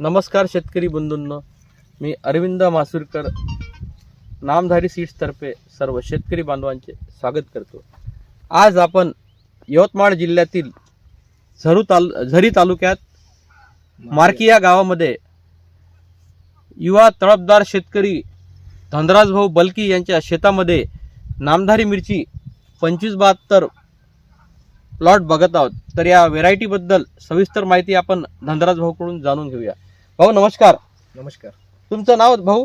नमस्कार शेतकरी बंधूंनो. मी अरविंद मासुरकर नामधारी सीड्सतर्फे सर्व शेतकरी बांधवांचे स्वागत करतो. आज आपण यवतमाळ जिल्ह्यातील झरू ताल झरी तालुक्यात मार्की या गावामध्ये युवा तळपदार शेतकरी धनराज भाऊ बलकी यांच्या शेतामध्ये नामधारी मिरची पंचवीस बहात्तर प्लॉट बघत आहोत. तर या व्हेरायटीबद्दल सविस्तर माहिती आपण धनराज भाऊकडून जाणून घेऊया. भाऊ नमस्कार. नमस्कार. तुमचं नाव भाऊ?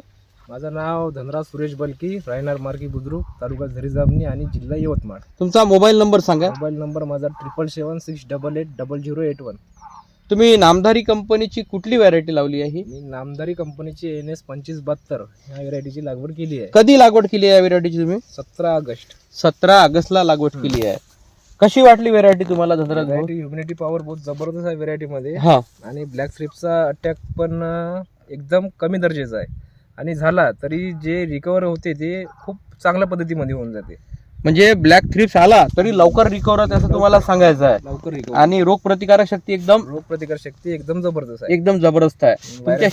माझं नाव धनराज सुरेश बलकी रायनार मार्गी बुद्रुक तालुका झरी जामणी आणि जिल्हा यवतमाळ. तुमचा मोबाईल नंबर सांगा. मोबाईल नंबर माझा triple seven six double eight double zero eight one तुम्ही नामधारी कंपनीची कुठली व्हरायटी लावली आहे? ही? मी नामदारी कंपनीची एन एस पंचवीस बहात्तर ह्या व्हेरायटीची लागवड केली आहे. कधी लागवड केली आहे या व्हेरायटीची तुम्ही? सतरा ऑगस्ट. सतरा ऑगस्टला लागवड केली आहे. कशी वाटली व्हेरायटी तुम्हाला धनराज भाऊ? व्हेरायटी ह्युमिनिटी पॉवर बहुत जबरदस्त आहे व्हेरायटीमध्ये हा. आणि ब्लॅक फ्लिपचा अटॅक पण अं, एकदम कमी दर्जाचा आहे. आणि झाला तरी जे रिकवर होते ते खूप चांगल्या पद्धतीमध्ये होऊन जाते. म्हणजे ब्लॅक थ्रिप्स आला तरी लवकर रिकवर होते असं तुम्हाला सांगायचं आहे. लवकर रिकवर आणि रोग प्रतिकारक शक्ती एकदम रोग प्रतिकार शक्ती एकदम जबरदस्त आहे. एकदम जबरदस्त आहे. तुमच्या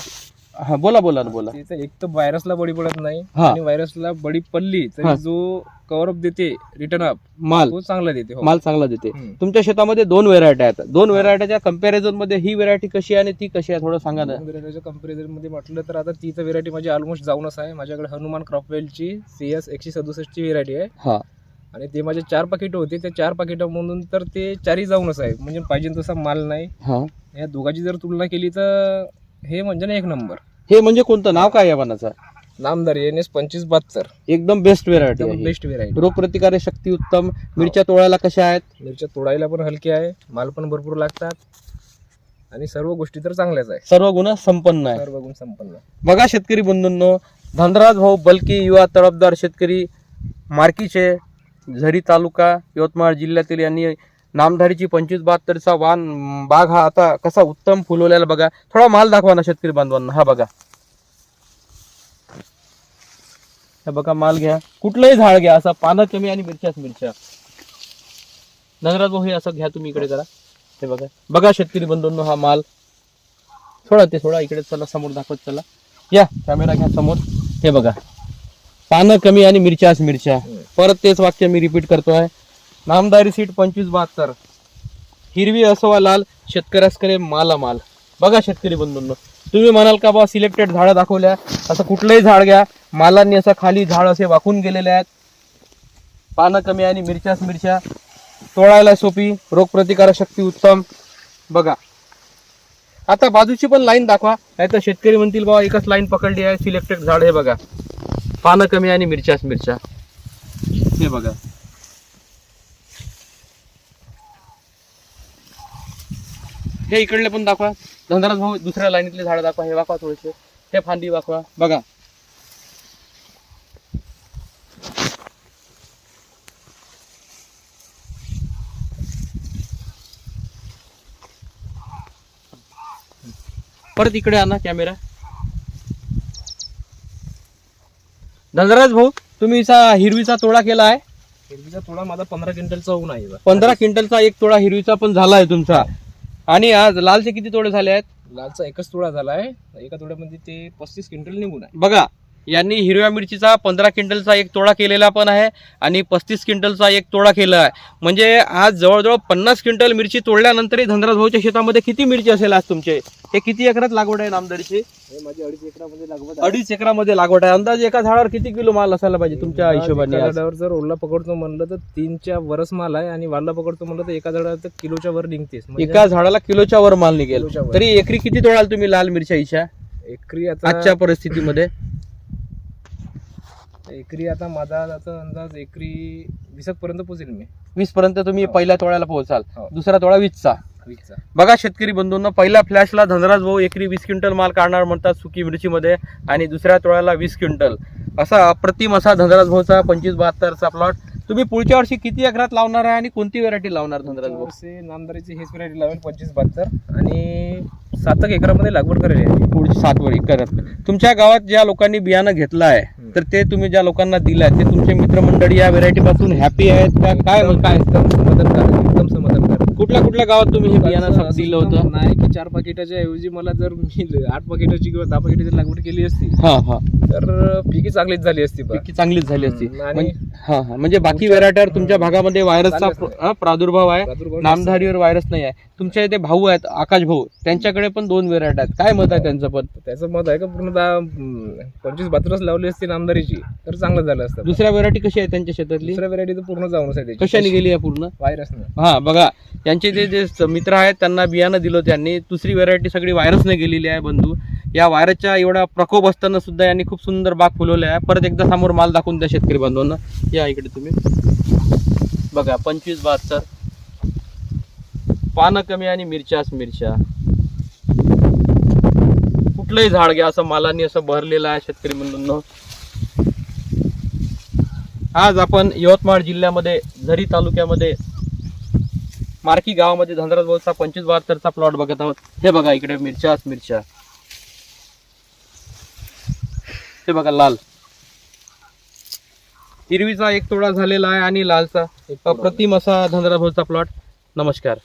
हा बोला बोला ना बोला. तिथं एक तर व्हायरसला बळी पडत नाही. हा. आणि व्हायरसला बळी पडली हा. तरी जो कव्हर अप देते रिटर्न अप माल. तो चांगला देते हो. माल चांगला देते. हम्म. तुमच्या शेतामध्ये दोन व्हेरायटी आहेत. दोन व्हेरायटीच्या कंपॅरिझनमध्ये ही व्हेरायटी कशी आहे आणि ती कशी आहे थोडं सांगा ना. कंपॅरिझनमध्ये म्हटलं तर आता ती तर व्हेरायटी माझी ऑलमोस्ट जाऊनच आहे. माझ्याकडे हनुमान क्रॉपवेलची सी एस एकशे सदुसष्टची व्हेरायटी आहे. हा. आणि ते माझे चार पाकिट होते. त्या चार पाकिटामधून तर ते चारही जाऊनच आहे. म्हणजे पाहिजे तसा माल नाही. हा. या दोघांची जर तुलना केली तर हे म्हणजे ना एक नंबर हे म्हणजे कोणतं? नाव काय या पानाचं नामदार एन एस पंचवीस बहात्तर. एकदम बेस्ट व्हेरायटी एकदम आहे. बेस्ट व्हेरायटी रोग प्रतिकारक शक्ती उत्तम. मिरच्या तोळायला कशा आहेत? मिरच्या तोडायला पण हलकी आहे. माल पण भरपूर लागतात. आणि सर्व गोष्टी तर चांगल्याच आहे सर्व गुण संपन्न आहे सर्व गुण संपन्न. बघा शेतकरी बंधूंनो धनराज भाऊ बलकी युवा तळपदार शेतकरी मार्कीचे झरी तालुका यवतमाळ जिल्ह्यातील यांनी नामधारीची पंचवीस बहात्तरचा वान बाग हा आता कसा उत्तम फुलवलेला बघा. थोडा माल दाखवा ना शेतकरी बांधवांना. हा बघा. हे बघा माल घ्या. कुठलंही झाड घ्या असं पानं कमी आणि मिरच्याच मिरच्या. नगरात भाऊ हे असं घ्या तुम्ही इकडे जरा. हे बघा. बघा शेतकरी बंधूंनो हा माल. थोडा ते थोडा इकडे चला समोर दाखवत चला. या कॅमेरा घ्या समोर. हे बघा. पानं कमी आणि मिरच्याच मिरच्या. परत तेच वाक्य मी रिपीट करतोय. नामदारी सीट पंचवीस बहात्तर. हिरवी असो वा लाल शेतकऱ्यास करे माला माल बघा शेतकरी बंधूंनो. तुम्ही म्हणाल का बा सिलेक्टेड झाडं दाखवल्या असं कुठलंही झाड घ्या मालांनी असं खाली झाड असे वाकून गेलेले आहेत. पानं कमी आणि मिरच्याच मिरच्या. तोडायला सोपी रोगप्रतिकारक शक्ती उत्तम. बघा. आता बाजूची पण लाईन दाखवा. नाहीतर शेतकरी म्हणतील बाबा एकच लाईन पकडली आहे सिलेक्टेड झाड हे बघा. पानं कमी आणि मिरच्याच मिरच्या. हे बघा. हे इकडले पण दाखवा. धनराज भाऊ दुसऱ्या लाईनीतले झाड दाखवा. हे दाखवा थोडेसे. हे फांदी दाखवा बघा. परत इकडे आणा कॅमेरा. धनराज भाऊ तुम्ही हिरवीचा तोडा केला आहे. हिरवीचा थोडा माझा पंधरा क्विंटलचा होऊन आहे. पंधरा क्विंटलचा एक तोडा हिरवीचा पण झाला आहे तुमचा. आणि आज लालचे किती तोडे झाले आहेत? लालचा एकच तोडा झाला आहे एका तोड्यामध्ये ते पस्तीस क्विंटल निघून आहे. बघा यांनी हिरव्या मिरचीचा पंधरा क्विंटलचा एक तोडा केलेला पण आहे आणि पस्तीस क्विंटलचा एक तोडा केला आहे. म्हणजे आज जवळजवळ पन्नास क्विंटल मिरची तोडल्यानंतरही धनराज भाऊच्या शेतामध्ये किती मिरची असेल आज तुमचे? हे किती एकरात लागवड आहे नामदारीची? माझी अडीच एकरामध्ये लागवड आहे. अडीच एकरामध्ये लागवड आहे. अंदाजे एका झाडावर किती किलो माल असायला पाहिजे तुमच्या एका हिशोबाने आज? झाडावर जर ओला पकडतो म्हणलं तर तीनच्या वरच माल आहे आणि वाला पकडतो म्हणलं तर एका झाडावर तर किलोच्या वर निघतेस म्हणजे एका झाडाला किलोच्या वर माल निघेल. किलोच्या वर. तरी एकरी किती तोडाल तुम्ही लाल मिरच्या एकरी आता आजच्या परिस्थितीमध्ये? एकरी आता माझा आता अंदाज एकरी वीसक पर्यंत पोहोचेल मी. वीस पर्यंत तुम्ही हो. पहिल्या तोड्याला पोहोचाल. हो. दुसरा तोडा वीसचा. वीसचा. बघा शेतकरी बंधूंना पहिल्या फ्लॅशला धनराज भाऊ एकरी वीस क्विंटल माल काढणार म्हणतात सुकी मिरचीमध्ये आणि दुसऱ्या तोळ्याला वीस क्विंटल. असा अप्रतिम असा धनराज भाऊचा पंचवीस बहात्तरचा प्लॉट तुम्ही पुढच्या वर्षी किती एकरात लावणार आहे आणि कोणती व्हरायटी लावणार धनराज भाऊ? वर्षी नामदारीची हेच व्हरायटी लावेल पंचवीस बहात्तर. आणि सातक एकरामध्ये लागवड करेल याची. पुढची सात वर करत तुमच्या गावात ज्या लोकांनी बियाणं घेतलं आहे तर ते तुम्ही ज्या लोकांना दिलं आहे ते तुमचे मित्रमंडळी या व्हेरायटी पासून हॅपी आहेत का? काय काय एकदम समाधानकारक एकदम समाधानकारक कुठल्या कुठल्या गावात तुम्ही हे बियाणं असं- दिलं होतं? नाही की चार पाकिटाच्या ऐवजी मला जर मी आठ पाकिटाची किंवा दहा पाकिटाची लागवड केली असती हा हा. तर पिकी चांगलीच झाली असती पिकी चांगलीच झाली असती. हम्म, आणि- म्हणजे- हा हा. म्हणजे बाकी व्हेरायटीवर तुमच्या भागामध्ये व्हायरसचा चालेल, प्र- हा, प्रादुर्भाव आहे. प्रादुर्भाव नामधारीवर व्हायरस नाही आहे. तुमच्या इथे भाऊ आहेत आकाश भाऊ. त्यांच्याकडे पण दोन व्हेरायटी आहेत. काय मत आहे त्यांचं पण? त्याचं मत आहे का पूर्ण पंचवीस बातरच लावली असती नामदारीची तर चांगलं झालं असतं. दुसऱ्या व्हेरायटी कशी आहे त्यांच्या शेतातली? दुसऱ्या व्हरायटी तर पूर्ण जाऊनच आहे त्याची. कशाने गेली आहे पूर्ण? व्हायरसनं हा बघा. त्यांचे जे जे स- मित्र आहेत त्यांना बियाणं दिलं त्यांनी. दुसरी व्हेरायटी सगळी व्हायरसने गेलेली आहे बंधू. या व्हायरसच्या एवढा प्रकोप असताना सुद्धा यांनी खूप सुंदर बाग फुलवले आहे. परत एकदा समोर माल दाखवून द्या शेतकरी बांधवांना. या इकडे तुम्ही. बघा पंचवीस बहात्तर. पानं कमी आणि मिरच्याच मिरच्या. कुठलंही झाड घ्या असं मालानी असं भरलेलं आहे शेतकरी बंधूंना. आज आपण यवतमाळ जिल्ह्यामध्ये झरी तालुक्यामध्ये मार्की गावामध्ये धनराज बोलचा पंचवीस बहात्तरचा प्लॉट बघत आहोत. हे बघा इकडे मिरच्याच मिरच्या. हे बघा लाल. हिरवीचा एक तोडा झालेला आहे आणि लालचा. अप्रतिम असा धनराभोजचा प्लॉट नमस्कार.